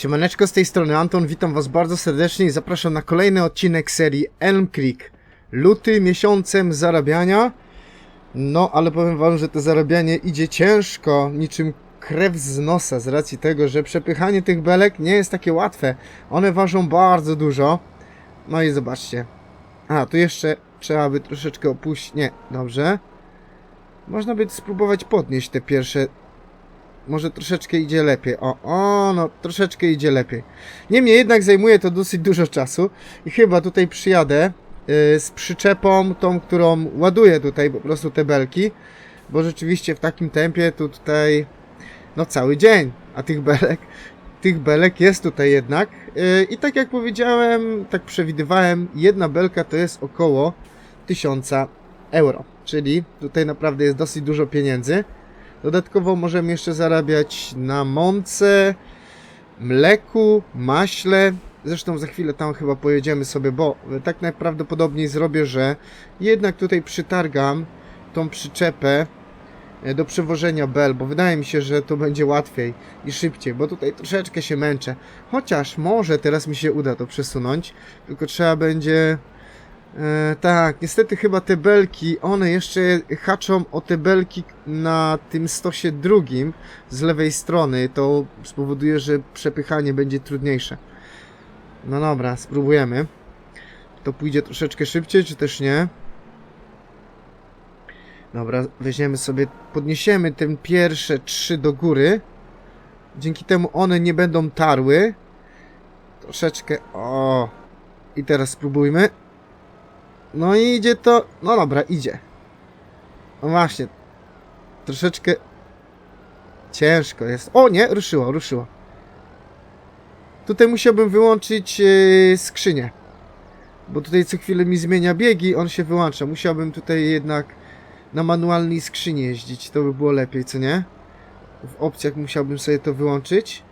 Siemaneczko, z tej strony Anton, witam was bardzo serdecznie i zapraszam na kolejny odcinek serii Elm Creek. Luty miesiącem zarabiania, no ale powiem wam, że to zarabianie idzie ciężko, niczym krew z nosa, z racji tego, że przepychanie tych belek nie jest takie łatwe. One ważą bardzo dużo. No i zobaczcie. A, tu jeszcze trzeba by troszeczkę opuścić. Nie, dobrze. Można by spróbować podnieść te pierwsze może troszeczkę idzie lepiej. O, o, no troszeczkę idzie lepiej. Niemniej jednak zajmuje to dosyć dużo czasu i chyba tutaj przyjadę yy, z przyczepą, tą, którą ładuję tutaj po prostu te belki, bo rzeczywiście w takim tempie tutaj no cały dzień, a tych belek tych belek jest tutaj jednak yy, i tak jak powiedziałem, tak przewidywałem, jedna belka to jest około 1000 euro, czyli tutaj naprawdę jest dosyć dużo pieniędzy. Dodatkowo możemy jeszcze zarabiać na mące, mleku, maśle. Zresztą za chwilę tam chyba pojedziemy sobie, bo tak najprawdopodobniej zrobię, że jednak tutaj przytargam tą przyczepę e, do przewożenia bel, bo wydaje mi się, że to będzie łatwiej i szybciej, bo tutaj troszeczkę się męczę. Chociaż może teraz mi się uda to przesunąć, tylko trzeba będzie E, tak, niestety chyba te belki, one jeszcze haczą o te belki na tym stosie drugim z lewej strony. To spowoduje, że przepychanie będzie trudniejsze. No dobra, spróbujemy. To pójdzie troszeczkę szybciej, czy też nie? Dobra, weźmiemy sobie, podniesiemy te pierwsze trzy do góry. Dzięki temu one nie będą tarły. Troszeczkę, o. I teraz spróbujmy. No i idzie to. No dobra, idzie. No właśnie. Troszeczkę ciężko jest. O nie, ruszyło, ruszyło. Tutaj musiałbym wyłączyć yy, skrzynię. Bo tutaj co chwilę mi zmienia biegi, on się wyłącza. Musiałbym tutaj jednak na manualnej skrzyni jeździć. To by było lepiej, co nie? W opcjach musiałbym sobie to wyłączyć.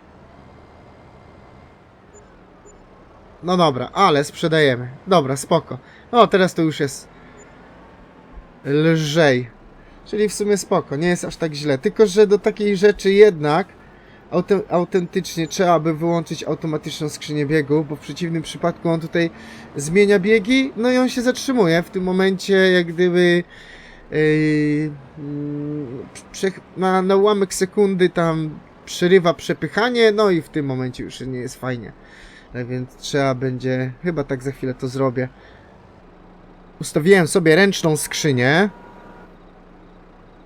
No dobra, ale sprzedajemy. Dobra, spoko. No, teraz to już jest lżej. Czyli w sumie spoko, nie jest aż tak źle. Tylko, że do takiej rzeczy jednak autentycznie trzeba by wyłączyć automatyczną skrzynię biegu, bo w przeciwnym przypadku on tutaj zmienia biegi, no i on się zatrzymuje. W tym momencie jak gdyby yy, na, na ułamek sekundy tam przerywa przepychanie, no i w tym momencie już nie jest fajnie. Tak więc trzeba będzie, chyba tak za chwilę to zrobię. Ustawiłem sobie ręczną skrzynię.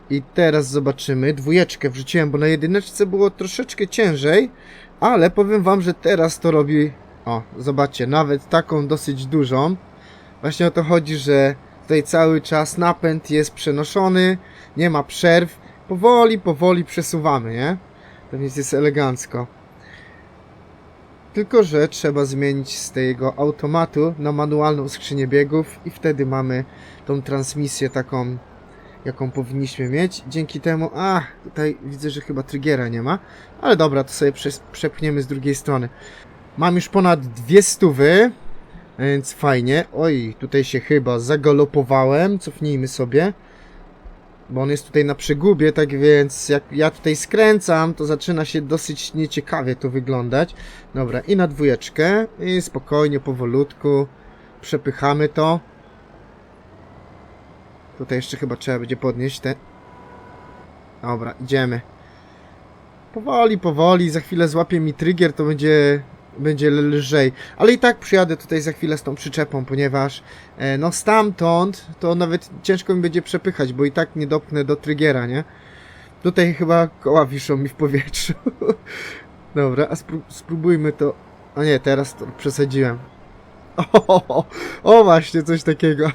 I teraz zobaczymy. Dwójeczkę wrzuciłem, bo na jedyneczce było troszeczkę ciężej. Ale powiem wam, że teraz to robi... O, zobaczcie, nawet taką dosyć dużą. Właśnie o to chodzi, że tutaj cały czas napęd jest przenoszony. Nie ma przerw. Powoli, powoli przesuwamy, nie? To więc jest elegancko. Tylko, że trzeba zmienić z tego automatu na manualną skrzynię biegów i wtedy mamy tą transmisję taką, jaką powinniśmy mieć. Dzięki temu, a tutaj widzę, że chyba trygiera nie ma, ale dobra, to sobie przepchniemy z drugiej strony. Mam już ponad dwie stówy, więc fajnie. Oj, tutaj się chyba zagalopowałem, cofnijmy sobie. Bo on jest tutaj na przegubie, tak więc jak ja tutaj skręcam, to zaczyna się dosyć nieciekawie to wyglądać. Dobra, i na dwójeczkę. I spokojnie, powolutku. Przepychamy to. Tutaj jeszcze chyba trzeba będzie podnieść te... Dobra, idziemy. Powoli, powoli. Za chwilę złapie mi trigger, to będzie... Będzie lżej. Ale i tak przyjadę tutaj za chwilę z tą przyczepą, ponieważ e, no stamtąd to nawet ciężko mi będzie przepychać, bo i tak nie dopnę do trygiera, nie? Tutaj chyba koła wiszą mi w powietrzu. Dobra, a spró- spróbujmy to. A nie, teraz to przesadziłem. O, o właśnie, coś takiego.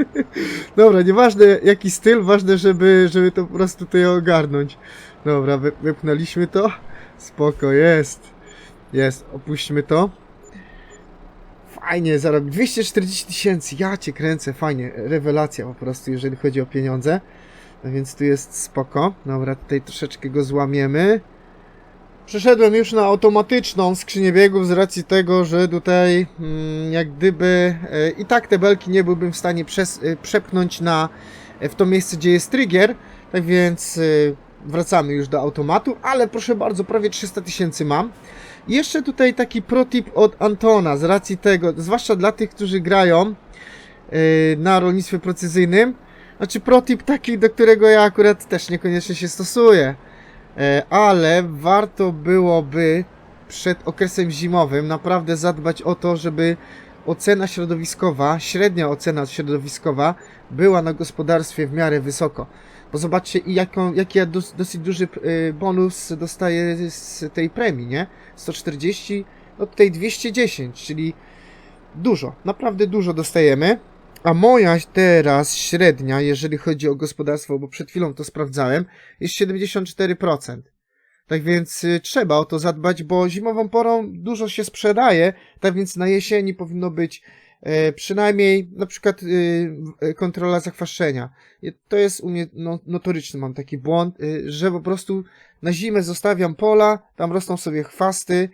Dobra, nieważne jaki styl, ważne, żeby, żeby to po prostu tutaj ogarnąć. Dobra, wy, wypnęliśmy to. Spoko, jest. Jest, opuśćmy to. Fajnie, zarobić 240 tysięcy, ja cię kręcę, fajnie, rewelacja po prostu, jeżeli chodzi o pieniądze. No więc tu jest spoko. Dobra, tutaj troszeczkę go złamiemy. Przeszedłem już na automatyczną skrzynię biegów z racji tego, że tutaj mm, jak gdyby e, i tak te belki nie byłbym w stanie przes, e, przepchnąć na, e, w to miejsce, gdzie jest trigger. Tak więc e, wracamy już do automatu, ale proszę bardzo, prawie 300 tysięcy mam. Jeszcze tutaj taki protip od Antona, z racji tego, zwłaszcza dla tych, którzy grają yy, na rolnictwie precyzyjnym. Znaczy protip taki, do którego ja akurat też niekoniecznie się stosuję. E, ale warto byłoby przed okresem zimowym naprawdę zadbać o to, żeby ocena środowiskowa, średnia ocena środowiskowa była na gospodarstwie w miarę wysoko. Bo zobaczcie, jaką, jaki ja dos, dosyć duży y, bonus dostaję z tej premii, nie? 140, no tutaj 210, czyli dużo, naprawdę dużo dostajemy. A moja teraz średnia, jeżeli chodzi o gospodarstwo, bo przed chwilą to sprawdzałem, jest 74%. Tak więc y, trzeba o to zadbać, bo zimową porą dużo się sprzedaje, tak więc na jesieni powinno być przynajmniej na przykład y, e, kontrola zakwaszczenia. To jest u mnie no, notoryczny, mam taki błąd, y, że po prostu na zimę zostawiam pola, tam rosną sobie chwasty,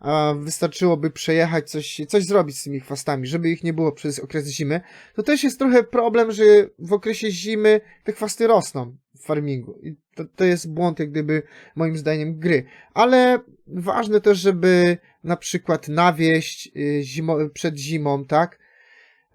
a wystarczyłoby przejechać coś, coś zrobić z tymi chwastami, żeby ich nie było przez okres zimy. To też jest trochę problem, że w okresie zimy te chwasty rosną w farmingu. I to, to jest błąd, jak gdyby, moim zdaniem, gry. Ale ważne też, żeby na przykład nawieść y, zimo, przed zimą, tak?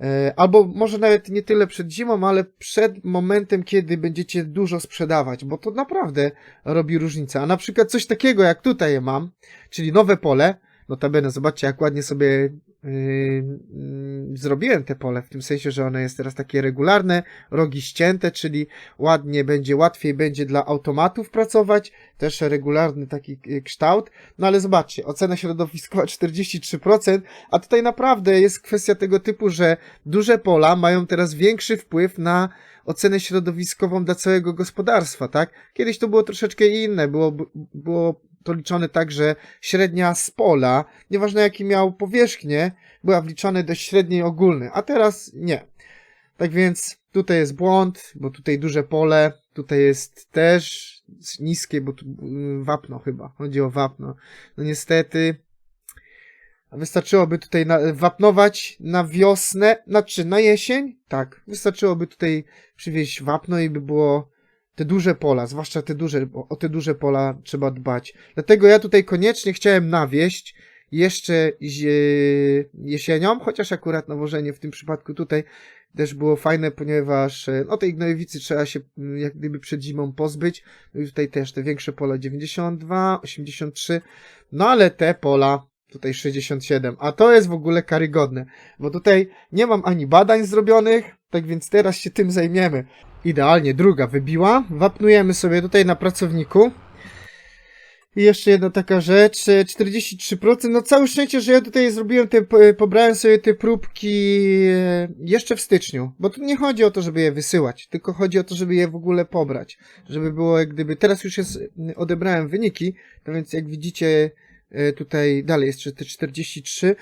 E, Albo może nawet nie tyle przed zimą, ale przed momentem, kiedy będziecie dużo sprzedawać, bo to naprawdę robi różnicę. A na przykład coś takiego, jak tutaj mam, czyli nowe pole, notabene zobaczcie, jak ładnie sobie yy, yy, zrobiłem te pole, w tym sensie, że ono jest teraz takie regularne, rogi ścięte, czyli ładnie będzie, łatwiej będzie dla automatów pracować, też regularny taki yy, kształt, no ale zobaczcie, ocena środowiskowa 43%, a tutaj naprawdę jest kwestia tego typu, że duże pola mają teraz większy wpływ na ocenę środowiskową dla całego gospodarstwa, tak? Kiedyś to było troszeczkę inne, było, było to liczone tak, że średnia z pola, nieważne jaki miał powierzchnię, była wliczona do średniej ogólnej, a teraz nie. Tak więc tutaj jest błąd, bo tutaj duże pole, tutaj jest też niskie, bo tu mm, wapno chyba, chodzi o wapno. No niestety, wystarczyłoby tutaj na, wapnować na wiosnę, znaczy na jesień? Tak, wystarczyłoby tutaj przywieźć wapno i by było te duże pola, zwłaszcza te duże, o te duże pola trzeba dbać. Dlatego ja tutaj koniecznie chciałem nawieść jeszcze jesienią, chociaż akurat nawożenie w tym przypadku tutaj też było fajne, ponieważ e, no tej gnojowicy trzeba się mm, jak gdyby przed zimą pozbyć. No i tutaj też te większe pola 92, 83, no ale te pola tutaj 67, a to jest w ogóle karygodne, bo tutaj nie mam ani badań zrobionych, tak więc teraz się tym zajmiemy. Idealnie, druga wybiła. Wapnujemy sobie tutaj na pracowniku. I jeszcze jedna taka rzecz, e, 43%, no całe szczęście, że ja tutaj zrobiłem te, po- pobrałem sobie te próbki e, jeszcze w styczniu, bo tu nie chodzi o to, żeby je wysyłać, tylko chodzi o to, żeby je w ogóle pobrać, żeby było jak gdyby, teraz już jest, odebrałem wyniki, to więc jak widzicie e, tutaj dalej jest te 43,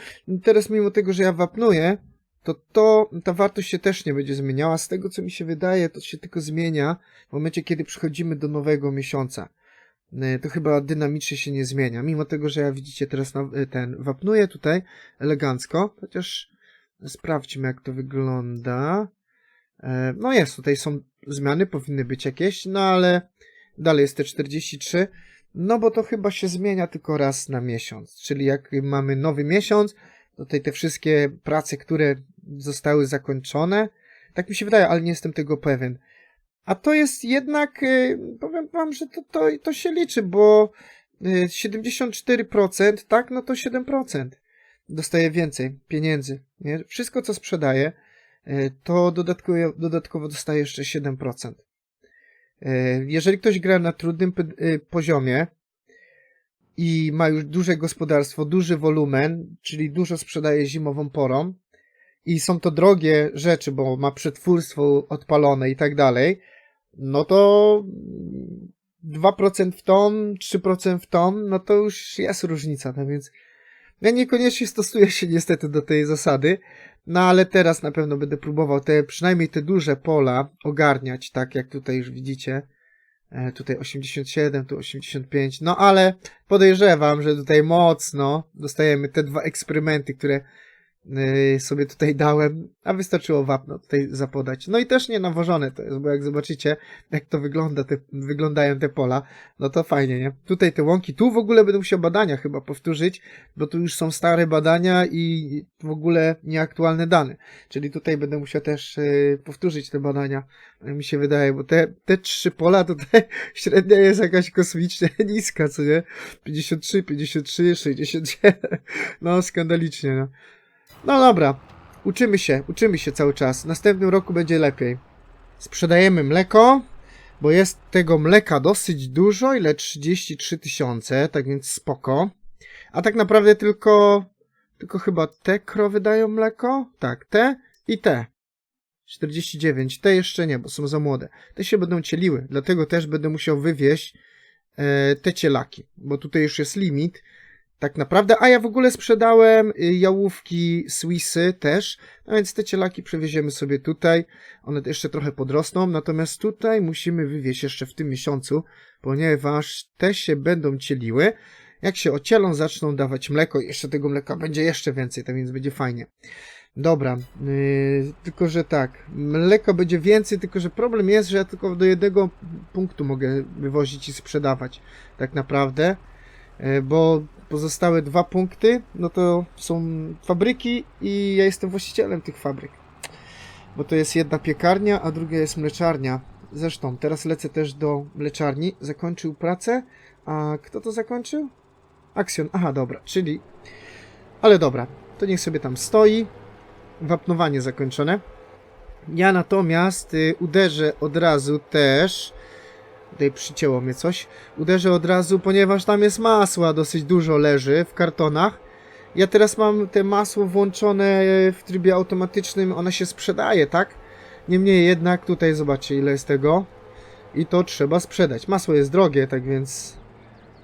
teraz mimo tego, że ja wapnuję, to, to ta wartość się też nie będzie zmieniała. Z tego, co mi się wydaje, to się tylko zmienia w momencie, kiedy przechodzimy do nowego miesiąca. E, To chyba dynamicznie się nie zmienia. Mimo tego, że ja widzicie teraz e, ten wapnuję tutaj elegancko, chociaż sprawdźmy, jak to wygląda. E, No jest, tutaj są zmiany, powinny być jakieś, no ale dalej jest te 43. No bo to chyba się zmienia tylko raz na miesiąc. Czyli jak mamy nowy miesiąc, tutaj te wszystkie prace, które zostały zakończone. Tak mi się wydaje, ale nie jestem tego pewien. A to jest jednak, y, powiem wam, że to, to, to się liczy, bo y, 74%, tak, no to 7% dostaje więcej pieniędzy. Nie? Wszystko, co sprzedaje, y, to dodatkowo, dodatkowo dostaje jeszcze 7%. Y, Jeżeli ktoś gra na trudnym y, poziomie, i ma już duże gospodarstwo, duży wolumen, czyli dużo sprzedaje zimową porą i są to drogie rzeczy, bo ma przetwórstwo odpalone i tak dalej, no to 2% w ton, 3% w ton, no to już jest różnica, no więc ja niekoniecznie stosuję się niestety do tej zasady, no ale teraz na pewno będę próbował te, przynajmniej te duże pola ogarniać, tak jak tutaj już widzicie. E, tutaj 87, tu 85, no ale podejrzewam, że tutaj mocno dostajemy te dwa eksperymenty, które sobie tutaj dałem, a wystarczyło wapno tutaj zapodać. No i też nie nawożone to jest, bo jak zobaczycie, jak to wygląda, te, wyglądają te pola, no to fajnie, nie? Tutaj te łąki, tu w ogóle będę musiał badania chyba powtórzyć, bo tu już są stare badania i w ogóle nieaktualne dane. Czyli tutaj będę musiał też yy, powtórzyć te badania, mi się wydaje, bo te, te trzy pola tutaj średnia jest jakaś kosmicznie niska, co nie? 53, 53, 67, no skandalicznie, no. No dobra, uczymy się, uczymy się cały czas. W następnym roku będzie lepiej. Sprzedajemy mleko, bo jest tego mleka dosyć dużo, ile 33 tysiące, tak więc spoko. A tak naprawdę tylko, tylko chyba te krowy dają mleko? Tak, te i te. 49, te jeszcze nie, bo są za młode. Te się będą cieliły, dlatego też będę musiał wywieźć e, te cielaki, bo tutaj już jest limit. Tak naprawdę, a ja w ogóle sprzedałem y, jałówki Swissy też, no więc te cielaki przewieziemy sobie tutaj. One jeszcze trochę podrosną, natomiast tutaj musimy wywieźć jeszcze w tym miesiącu, ponieważ te się będą cieliły. Jak się ocielą, zaczną dawać mleko, jeszcze tego mleka będzie jeszcze więcej, tak więc będzie fajnie. Dobra, yy, tylko że tak, mleko będzie więcej, tylko że problem jest, że ja tylko do jednego punktu mogę wywozić i sprzedawać, tak naprawdę, yy, bo pozostałe dwa punkty, no to są fabryki i ja jestem właścicielem tych fabryk, bo to jest jedna piekarnia, a druga jest mleczarnia. Zresztą, teraz lecę też do mleczarni, zakończył pracę, a kto to zakończył? Aksjon, aha, dobra, czyli, ale dobra, to niech sobie tam stoi, wapnowanie zakończone. Ja natomiast y, uderzę od razu też. Tutaj przycięło mnie coś. Uderzę od razu, ponieważ tam jest masła, dosyć dużo leży w kartonach. Ja teraz mam te masło włączone w trybie automatycznym, ona się sprzedaje, tak? Niemniej jednak tutaj zobaczcie ile jest tego. I to trzeba sprzedać. Masło jest drogie, tak więc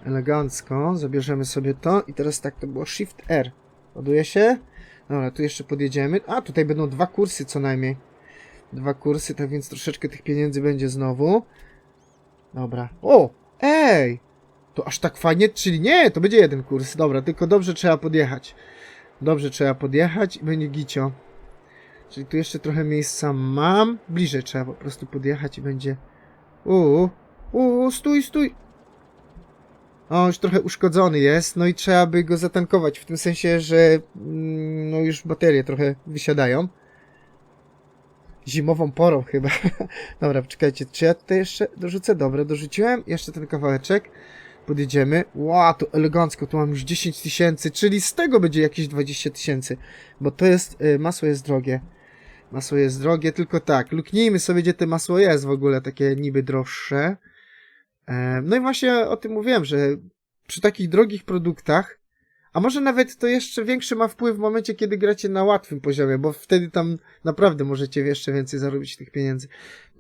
elegancko. Zabierzemy sobie to. I teraz tak, to było Shift R. Ładuje się. Dobra, tu jeszcze podjedziemy. A, tutaj będą dwa kursy co najmniej. Dwa kursy, tak więc troszeczkę tych pieniędzy będzie znowu. Dobra. O! Ej! To aż tak fajnie, czyli nie, to będzie jeden kurs. Dobra, tylko dobrze trzeba podjechać. Dobrze trzeba podjechać i będzie gicio. Czyli tu jeszcze trochę miejsca mam. Bliżej trzeba po prostu podjechać i będzie... Uuu, uuu, stój, stój! O, już trochę uszkodzony jest, no i trzeba by go zatankować, w tym sensie, że mm, no już baterie trochę wysiadają. Zimową porą chyba. Dobra, czekajcie, czy ja tutaj jeszcze dorzucę? Dobra, dorzuciłem. Jeszcze ten kawałeczek. Podjedziemy. Ła, to elegancko, tu mam już 10 tysięcy, czyli z tego będzie jakieś 20 tysięcy, bo to jest, y, masło jest drogie. Masło jest drogie, tylko tak, luknijmy sobie, gdzie to masło jest w ogóle, takie niby droższe. E, No i właśnie o tym mówiłem, że przy takich drogich produktach, a może nawet to jeszcze większy ma wpływ w momencie, kiedy gracie na łatwym poziomie, bo wtedy tam naprawdę możecie jeszcze więcej zarobić tych pieniędzy.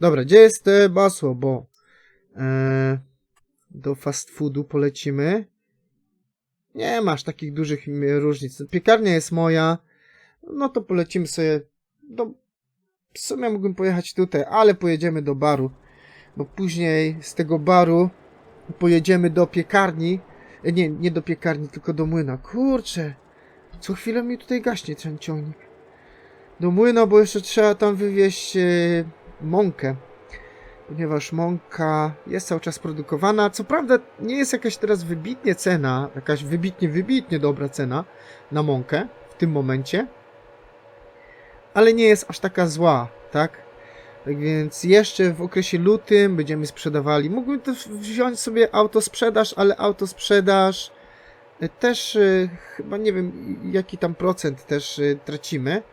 Dobra, gdzie jest te masło, bo e, do fast foodu polecimy. Nie masz takich dużych różnic. Piekarnia jest moja, no to polecimy sobie do... W sumie mógłbym pojechać tutaj, ale pojedziemy do baru bo później z tego baru pojedziemy do piekarni. Nie, nie do piekarni, tylko do młyna. Kurczę, co chwilę mi tutaj gaśnie ten ciągnik. Do młyna, bo jeszcze trzeba tam wywieźć e, mąkę. Ponieważ mąka jest cały czas produkowana. Co prawda nie jest jakaś teraz wybitnie cena, jakaś wybitnie, wybitnie dobra cena na mąkę w tym momencie. Ale nie jest aż taka zła, tak? Tak więc jeszcze w okresie lutym będziemy sprzedawali. Mógłbym też wziąć sobie autosprzedaż, ale autosprzedaż e, też e, chyba nie wiem jaki tam procent też e, tracimy.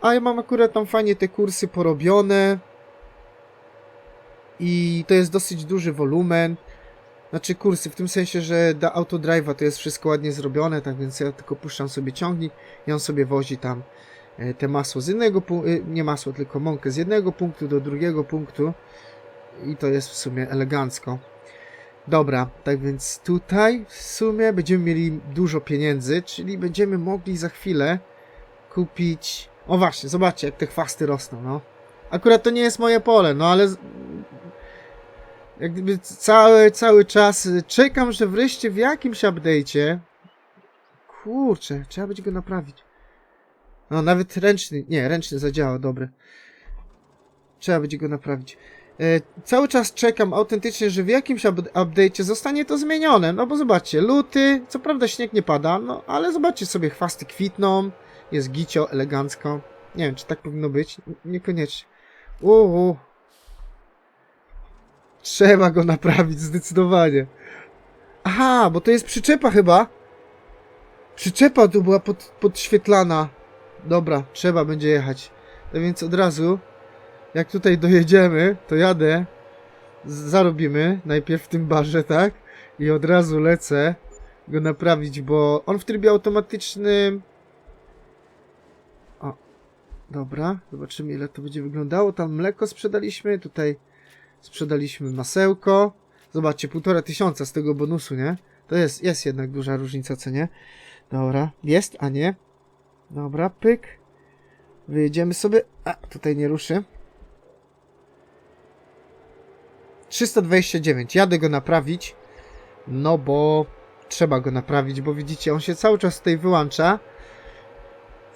A ja mam akurat tam fajnie te kursy porobione. I to jest dosyć duży wolumen. Znaczy kursy, w tym sensie, że dla autodrive'a to jest wszystko ładnie zrobione, tak więc ja tylko puszczam sobie ciągnik i on sobie wozi tam te masło z jednego punktu, nie masło, tylko mąkę z jednego punktu do drugiego punktu i to jest w sumie elegancko. Dobra, tak więc tutaj w sumie będziemy mieli dużo pieniędzy, czyli będziemy mogli za chwilę kupić... O właśnie, zobaczcie jak te chwasty rosną, no. Akurat to nie jest moje pole, no ale... Jak gdyby cały, cały czas y, czekam, że wreszcie w jakimś update'cie... Kurczę, trzeba będzie go naprawić. No, nawet ręczny, nie, ręczny zadziała, dobry. Trzeba będzie go naprawić. E, cały czas czekam autentycznie, że w jakimś up- update'cie zostanie to zmienione. No bo zobaczcie, luty, co prawda śnieg nie pada, no ale zobaczcie sobie, chwasty kwitną, jest gicio, elegancko. Nie wiem, czy tak powinno być, N- niekoniecznie. Uuu. Trzeba go naprawić, zdecydowanie. Aha, bo to jest przyczepa chyba. Przyczepa tu była pod, podświetlana. Dobra, trzeba będzie jechać. No więc od razu, jak tutaj dojedziemy, to jadę, zarobimy, najpierw w tym barze, tak? I od razu lecę go naprawić, bo on w trybie automatycznym... O, dobra, zobaczymy ile to będzie wyglądało. Tam mleko sprzedaliśmy, tutaj sprzedaliśmy masełko. Zobaczcie, półtora tysiąca z tego bonusu, nie? To jest, jest jednak duża różnica, co nie? Dobra, jest, a nie. Dobra, pyk. Wyjedziemy sobie. A, tutaj nie ruszy. 329. Jadę go naprawić. No bo trzeba go naprawić, bo widzicie, on się cały czas tutaj wyłącza.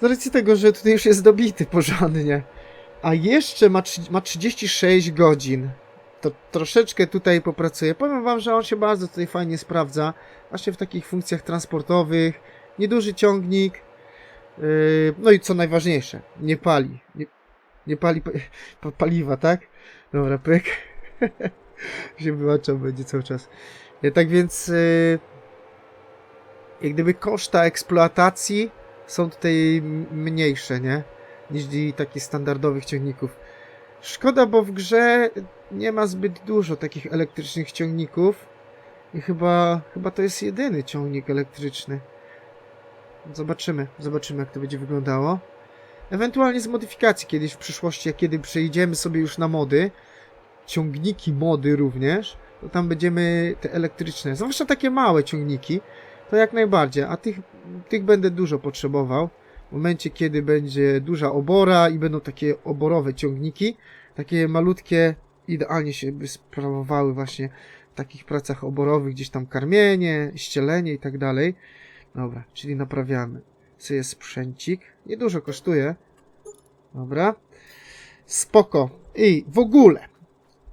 Z racji tego, że tutaj już jest dobity porządnie. A jeszcze ma, ma 36 godzin. To troszeczkę tutaj popracuję. Powiem wam, że on się bardzo tutaj fajnie sprawdza. Właśnie w takich funkcjach transportowych. Nieduży ciągnik. Yy, no i co najważniejsze, nie pali. Nie, nie pali pa, pa, paliwa, tak? Dobra, pyk. się wyłączał będzie cały czas. Ja, tak więc yy, jak gdyby koszta eksploatacji są tutaj mniejsze, nie? Niż takich standardowych ciągników. Szkoda, bo w grze nie ma zbyt dużo takich elektrycznych ciągników. I chyba, chyba to jest jedyny ciągnik elektryczny. Zobaczymy, zobaczymy jak to będzie wyglądało. Ewentualnie z modyfikacji kiedyś w przyszłości, jak kiedy przejdziemy sobie już na mody, ciągniki mody również, to tam będziemy te elektryczne, zwłaszcza takie małe ciągniki, to jak najbardziej, a tych, tych będę dużo potrzebował. W momencie, kiedy będzie duża obora i będą takie oborowe ciągniki, takie malutkie, idealnie się by sprawowały właśnie w takich pracach oborowych, gdzieś tam karmienie, ścielenie i tak dalej. Dobra, czyli naprawiamy. Co jest sprzęcik? Niedużo kosztuje. Dobra. Spoko. I w ogóle,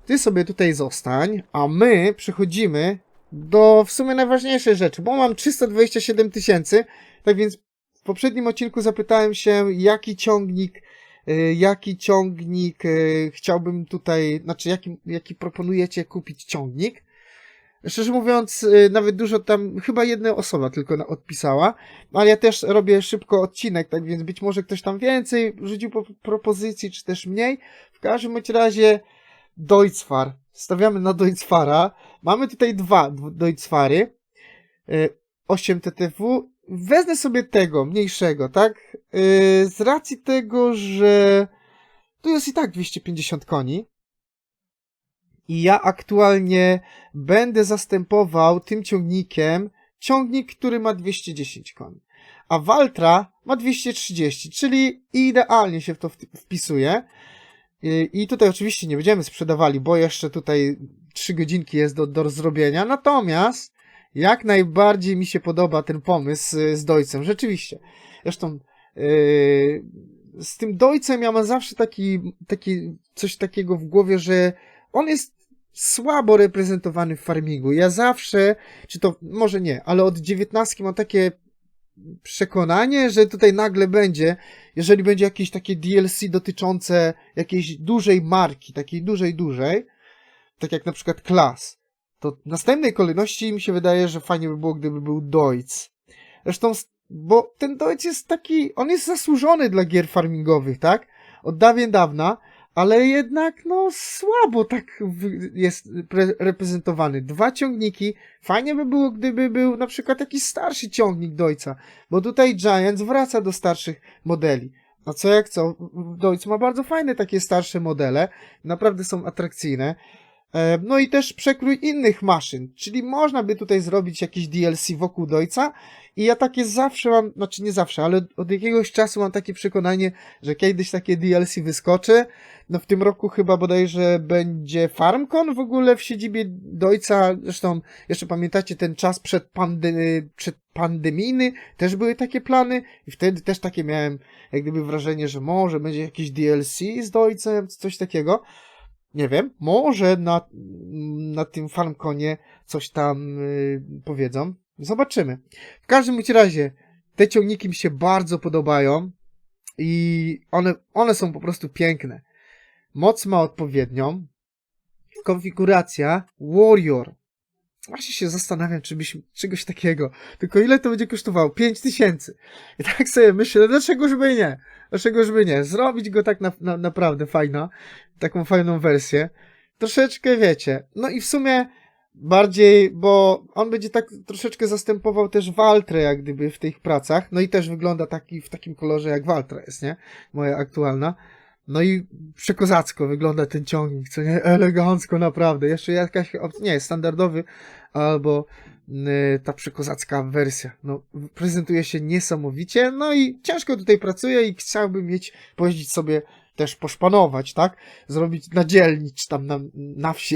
ty sobie tutaj zostań, a my przechodzimy do w sumie najważniejszej rzeczy, bo mam 327 tysięcy, tak więc w poprzednim odcinku zapytałem się, jaki ciągnik, y, jaki ciągnik y, chciałbym tutaj, znaczy jaki, jaki proponujecie kupić ciągnik. Szczerze mówiąc, y, nawet dużo tam, chyba jedna osoba tylko odpisała, ale ja też robię szybko odcinek, tak więc być może ktoś tam więcej rzucił po propozycji, czy też mniej. W każdym bądź razie Deutzfar. Stawiamy na Deutzfara. Mamy tutaj dwa dw- Deutzfary. Y, 8 TTW. Wezmę sobie tego, mniejszego, tak? Y, Z racji tego, że tu jest i tak 250 koni. I ja aktualnie będę zastępował tym ciągnikiem ciągnik, który ma 210 koni. A Valtra ma 230, czyli idealnie się w to wpisuje. I i tutaj oczywiście nie będziemy sprzedawali, bo jeszcze tutaj 3 godzinki jest do, do zrobienia. Natomiast jak najbardziej mi się podoba ten pomysł y, z Dojcem. Rzeczywiście. Zresztą yy, z tym Dojcem ja mam zawsze taki, taki, coś takiego w głowie, że on jest słabo reprezentowany w farmingu. Ja zawsze, czy to może nie, ale od 19 mam takie przekonanie, że tutaj nagle będzie, jeżeli będzie jakieś takie DLC dotyczące jakiejś dużej marki, takiej dużej, dużej, tak jak na przykład Klas, to w następnej kolejności mi się wydaje, że fajnie by było, gdyby był Deutz. Zresztą, bo ten Deutz jest taki, on jest zasłużony dla gier farmingowych, tak? Od dawien dawna, ale jednak, no, słabo tak jest pre- reprezentowany. Dwa ciągniki, fajnie by było, gdyby był na przykład jakiś starszy ciągnik Deutza, bo tutaj Giants wraca do starszych modeli. A co jak co, Deutz ma bardzo fajne takie starsze modele, naprawdę są atrakcyjne. E, No i też przekrój innych maszyn, czyli można by tutaj zrobić jakieś DLC wokół Dojca i ja takie zawsze mam, znaczy nie zawsze, ale od jakiegoś czasu mam takie przekonanie, że kiedyś takie DLC wyskoczy. No w tym roku chyba bodajże będzie FarmCon w ogóle w siedzibie Dojca, zresztą jeszcze pamiętacie ten czas przed, pandy, przed pandemijny, też były takie plany i wtedy też takie miałem jak gdyby wrażenie, że może będzie jakieś DLC z Dojcem, coś takiego. Nie wiem, może na, na tym FarmConie coś tam y, powiedzą. Zobaczymy. W każdym bądź razie, te ciągniki mi się bardzo podobają i one, one są po prostu piękne. Moc ma odpowiednią. Konfiguracja Warrior. Właśnie się zastanawiam, czy byśmy czegoś takiego. Tylko ile to będzie kosztowało? 5000. I tak sobie myślę, dlaczego żeby nie? Dlaczego żeby nie? Zrobić go tak na, na, naprawdę fajna. Taką fajną wersję. Troszeczkę wiecie. No i w sumie bardziej, bo on będzie tak troszeczkę zastępował też Waltrę, jak gdyby w tych pracach. No i też wygląda taki w takim kolorze jak Waltra jest, nie? Moja aktualna. No i przekozacko wygląda ten ciągnik, co nie? Elegancko naprawdę. Jeszcze jakaś, nie, standardowy albo y, ta przekozacka wersja. No, prezentuje się niesamowicie, no i ciężko tutaj pracuję i chciałbym mieć, pojeździć sobie też poszpanować, tak? Zrobić na dzielni, czy tam na, na wsi.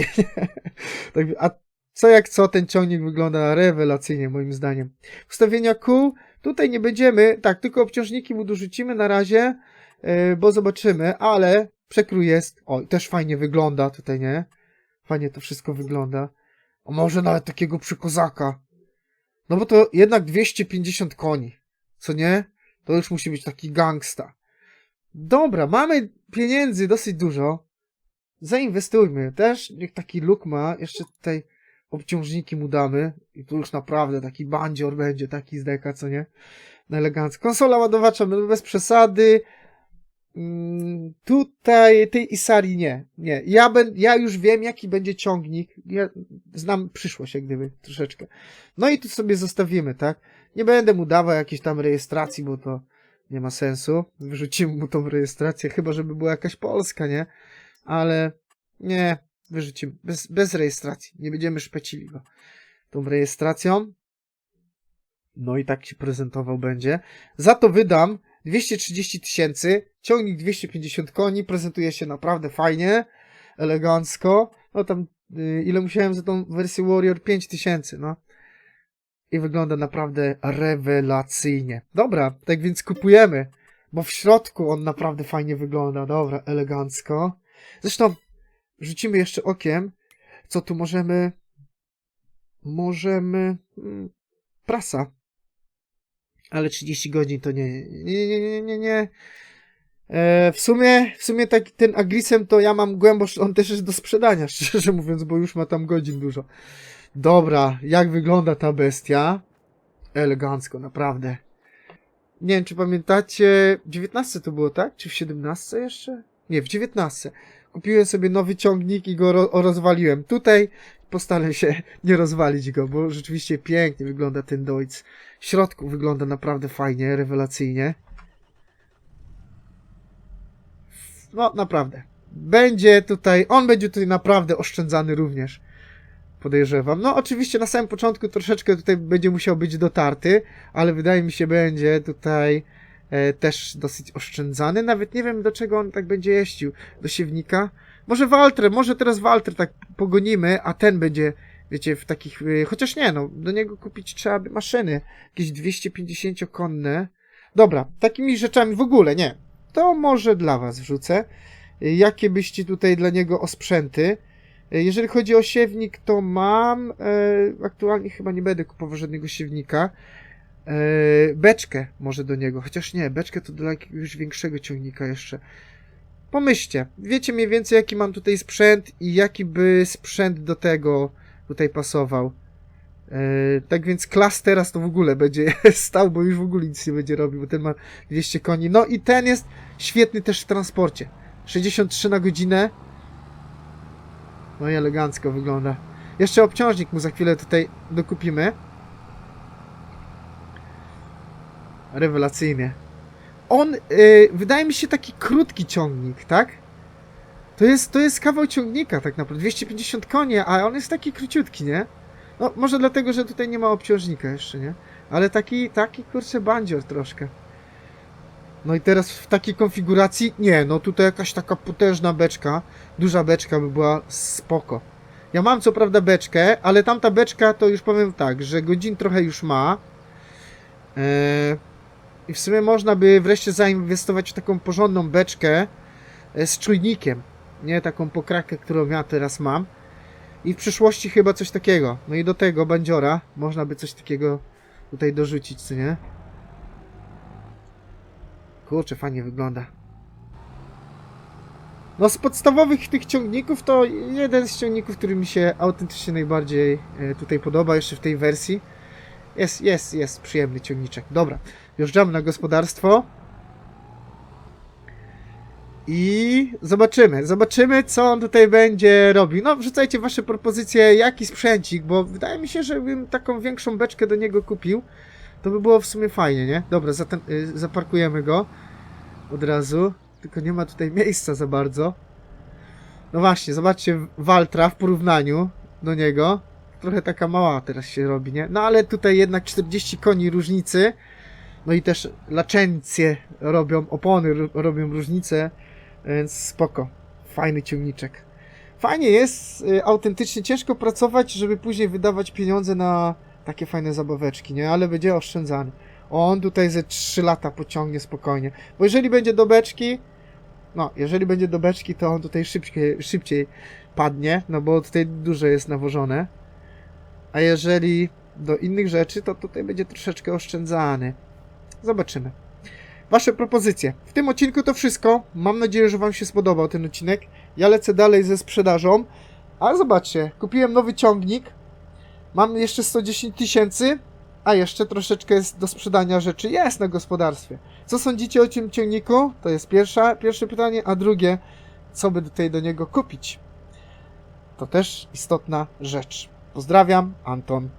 tak, a co jak co, ten ciągnik wygląda rewelacyjnie, moim zdaniem. Ustawienia kół, tutaj nie będziemy, tak, tylko obciążniki mu dorzucimy na razie, bo zobaczymy, ale przekrój jest, o, też fajnie wygląda tutaj, nie? Fajnie to wszystko wygląda. A może nawet takiego przykozaka. No bo to jednak 250 koni, co nie? To już musi być taki gangsta. Dobra, mamy pieniędzy dosyć dużo. Zainwestujmy. Też niech taki look ma. Jeszcze tutaj obciążniki mu damy. I tu już naprawdę taki bandzior będzie, taki z deka, co nie? Elegancko. Konsola ładowacza bez przesady. Mm, tutaj tej Isari nie. Nie. Ja, ben, ja już wiem, jaki będzie ciągnik. Ja znam przyszłość, jak gdyby, troszeczkę. No i tu sobie zostawimy, tak? Nie będę mu dawał jakiejś tam rejestracji, bo to nie ma sensu. Wyrzucimy mu tą rejestrację, chyba żeby była jakaś polska, nie? Ale nie, wyrzucimy. Bez, bez rejestracji. Nie będziemy szpecili go tą rejestracją. No i tak się prezentował będzie. Za to wydam 230 tysięcy, ciągnik 250 koni, prezentuje się naprawdę fajnie, elegancko. No tam, y, ile musiałem za tą wersję Warrior? 5000, no. I wygląda naprawdę rewelacyjnie. Dobra, tak więc kupujemy, bo w środku on naprawdę fajnie wygląda. Dobra, elegancko. Zresztą rzucimy jeszcze okiem, co tu możemy. Możemy. mm, Prasa. Ale 30 godzin to nie. Nie, nie, nie, nie, nie. E, w sumie, w sumie tak ten Agrisem to ja mam głębosz, on też jest do sprzedania, szczerze mówiąc, bo już ma tam godzin dużo. Dobra, jak wygląda ta bestia? Elegancko, naprawdę. Nie wiem, czy pamiętacie, w 19 to było, tak? Czy w 17 jeszcze? Nie, w 19. Kupiłem sobie nowy ciągnik i go ro rozwaliłem. Tutaj postaram się nie rozwalić go, bo rzeczywiście pięknie wygląda ten Deutz. W środku wygląda naprawdę fajnie, rewelacyjnie. No, naprawdę. Będzie tutaj, on będzie tutaj naprawdę oszczędzany również. Podejrzewam. No, oczywiście na samym początku troszeczkę tutaj będzie musiał być dotarty, ale wydaje mi się, będzie tutaj e, też dosyć oszczędzany. Nawet nie wiem, do czego on tak będzie jeździł. Do siewnika. Może Waltrę, może teraz Waltrę tak pogonimy, a ten będzie, wiecie, w takich. e, Chociaż nie, no, do niego kupić trzeba by maszyny. Jakieś 250-konne. Dobra, takimi rzeczami w ogóle nie. To może dla Was wrzucę. Jakie byście tutaj dla niego osprzęty? Jeżeli chodzi o siewnik, to mam. E, aktualnie chyba nie będę kupował żadnego siewnika. E, beczkę może do niego, chociaż nie, beczkę to dla jakiegoś większego ciągnika jeszcze. Pomyślcie, wiecie mniej więcej jaki mam tutaj sprzęt i jaki by sprzęt do tego tutaj pasował. E, tak więc klas teraz to w ogóle będzie stał, bo już w ogóle nic nie będzie robił, bo ten ma 200 koni. No i ten jest świetny też w transporcie. 63 na godzinę. No i elegancko wygląda. Jeszcze obciążnik mu za chwilę tutaj dokupimy. Rewelacyjnie. On, y, wydaje mi się, taki krótki ciągnik, tak? To jest, to jest kawał ciągnika tak naprawdę, 250 koni, a on jest taki króciutki, nie? No, może dlatego, że tutaj nie ma obciążnika jeszcze, nie? Ale taki, taki kurczę bandzior troszkę. No i teraz w takiej konfiguracji, nie, no tutaj jakaś taka potężna beczka, duża beczka by była spoko. Ja mam co prawda beczkę, ale tamta beczka to już powiem tak, że godzin trochę już ma. Eee, I w sumie można by wreszcie zainwestować w taką porządną beczkę e, z czujnikiem. Nie taką pokrakę, którą ja teraz mam. I w przyszłości chyba coś takiego. No i do tego bandziora można by coś takiego tutaj dorzucić, co nie? Kurczę, fajnie wygląda. No z podstawowych tych ciągników to jeden z ciągników, który mi się autentycznie najbardziej e, tutaj podoba jeszcze w tej wersji. Jest, jest, jest przyjemny ciągniczek. Dobra, wjeżdżamy na gospodarstwo. I zobaczymy, zobaczymy co on tutaj będzie robił. No wrzucajcie wasze propozycje, jaki sprzęcik, bo wydaje mi się, że bym taką większą beczkę do niego kupił. To by było w sumie fajnie, nie? Dobra, zatem, y, zaparkujemy go od razu. Tylko nie ma tutaj miejsca za bardzo. No właśnie, zobaczcie Waltra w porównaniu do niego. Trochę taka mała teraz się robi, nie? No ale tutaj jednak 40 koni różnicy. No i też laczencje robią, opony ro- robią różnicę, więc spoko. Fajny ciągniczek. Fajnie jest, y, autentycznie ciężko pracować, żeby później wydawać pieniądze na takie fajne zabaweczki, nie? Ale będzie oszczędzany. On tutaj ze 3 lata pociągnie spokojnie. Bo jeżeli będzie do beczki, no, jeżeli będzie do beczki, to on tutaj szybciej, szybciej padnie, no bo tutaj dużo jest nawożone. A jeżeli do innych rzeczy, to tutaj będzie troszeczkę oszczędzany. Zobaczymy. Wasze propozycje. W tym odcinku to wszystko. Mam nadzieję, że Wam się spodobał ten odcinek. Ja lecę dalej ze sprzedażą. A zobaczcie, kupiłem nowy ciągnik. Mam jeszcze 110 tysięcy, a jeszcze troszeczkę jest do sprzedania rzeczy. Jest na gospodarstwie. Co sądzicie o tym ciągniku? To jest pierwsza, pierwsze pytanie. A drugie, co by tutaj do niego kupić? To też istotna rzecz. Pozdrawiam, Anton.